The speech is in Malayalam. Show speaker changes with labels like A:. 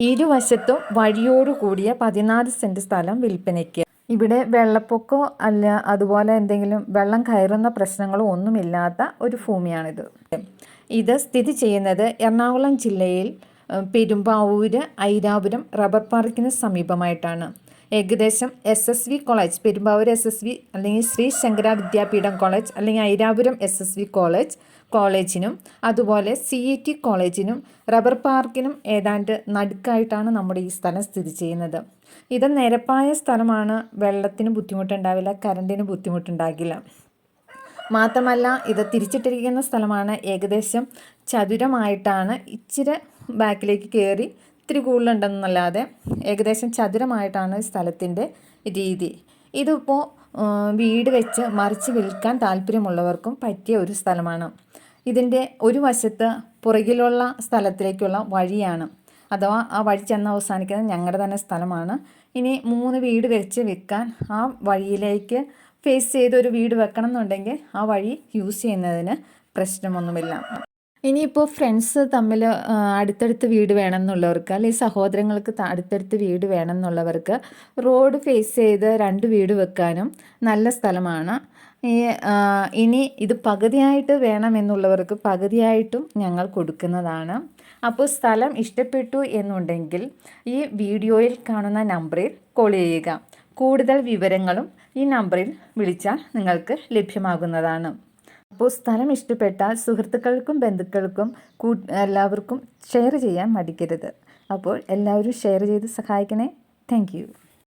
A: ഇരുവശത്തും വഴിയോടുകൂടിയ പതിനാല് സെന്റ് സ്ഥലം വിൽപ്പനയ്ക്ക്. ഇവിടെ വെള്ളപ്പൊക്കോ അല്ല അതുപോലെ എന്തെങ്കിലും വെള്ളം കയറുന്ന പ്രശ്നങ്ങളോ ഒന്നുമില്ലാത്ത ഒരു ഭൂമിയാണിത്. ഇത് സ്ഥിതി ചെയ്യുന്നത് എറണാകുളം ജില്ലയിൽ പെരുമ്പാവൂര് ഐരാപുരം റബ്ബർ പാർക്കിന് സമീപമായിട്ടാണ്. ഏകദേശം S S V college Perumbavoor S S V അല്ലെങ്കിൽ ശ്രീ ശങ്കര വിദ്യാപീഠം കോളേജ് അല്ലെങ്കിൽ Airapuram S S V college കോളേജിനും അതുപോലെ സി ഇ ടി കോളേജിനും റബ്ബർ പാർക്കിനും ഏതാണ്ട് നടുക്കായിട്ടാണ് നമ്മുടെ ഈ സ്ഥലം സ്ഥിതി ചെയ്യുന്നത്. ഇത് നിരപ്പായ സ്ഥലമാണ്. വെള്ളത്തിന് ബുദ്ധിമുട്ടുണ്ടാവില്ല കറണ്ടിന് ബുദ്ധിമുട്ടുണ്ടാകില്ല. മാത്രമല്ല ഇത് തിരിച്ചിട്ടിരിക്കുന്ന സ്ഥലമാണ്. ഏകദേശം ചതുരമായിട്ടാണ് ഇച്ചിരി ബാക്കിലേക്ക് കയറി ഇത്തിരി കൂടുതലുണ്ടെന്നല്ലാതെ ഏകദേശം ചതുരമായിട്ടാണ് സ്ഥലത്തിന്റെ രീതി. ഇതിപ്പോൾ വീട് വെച്ച് മറിച്ച് വിൽക്കാൻ താല്പര്യമുള്ളവർക്കും പറ്റിയ ഒരു സ്ഥലമാണ്. ഇതിന്റെ ഒരു വശത്ത് പുറകിലുള്ള സ്ഥലത്തിലേക്കുള്ള വഴിയാണ്. അഥവാ ആ വഴി ചെന്ന് അവസാനിക്കുന്നത് ഞങ്ങളുടെ തന്നെ സ്ഥലമാണ്. ഇനി മൂന്ന് വീട് വെച്ച് വിൽക്കാൻ ആ വഴിയിലേക്ക് ഫേസ് ചെയ്ത് ഒരു വീട് വെക്കണം എന്നുണ്ടെങ്കിൽ ആ വഴി യൂസ് ചെയ്യുന്നതിന് പ്രശ്നമൊന്നുമില്ല. ഇനിയിപ്പോൾ ഫ്രണ്ട്സ് തമ്മിൽ അടുത്തടുത്ത് വീട് വേണം എന്നുള്ളവർക്ക് അല്ലെങ്കിൽ സഹോദരങ്ങൾക്ക് അടുത്തടുത്ത് വീട് വേണമെന്നുള്ളവർക്ക് റോഡ് ഫേസ് ചെയ്ത് രണ്ട് വീട് വെക്കാനും നല്ല സ്ഥലമാണ്. ഈ ഇനി ഇത് പകുതിയായിട്ട് വേണമെന്നുള്ളവർക്ക് പകുതിയായിട്ടും ഞങ്ങൾ കൊടുക്കുന്നതാണ്. അപ്പോൾ സ്ഥലം ഇഷ്ടപ്പെട്ടു എന്നുണ്ടെങ്കിൽ ഈ വീഡിയോയിൽ കാണുന്ന നമ്പറിൽ കോൾ ചെയ്യുക. കൂടുതൽ വിവരങ്ങളും ഈ നമ്പറിൽ വിളിച്ചാൽ നിങ്ങൾക്ക് ലഭ്യമാകുന്നതാണ്. അപ്പോൾ സ്ഥലം ഇഷ്ടപ്പെട്ട സുഹൃത്തുക്കൾക്കും ബന്ധുക്കൾക്കും എല്ലാവർക്കും ഷെയർ ചെയ്യാൻ മടിക്കരുത്. അപ്പോൾ എല്ലാവരും ഷെയർ ചെയ്ത് സഹായിക്കണേ. താങ്ക്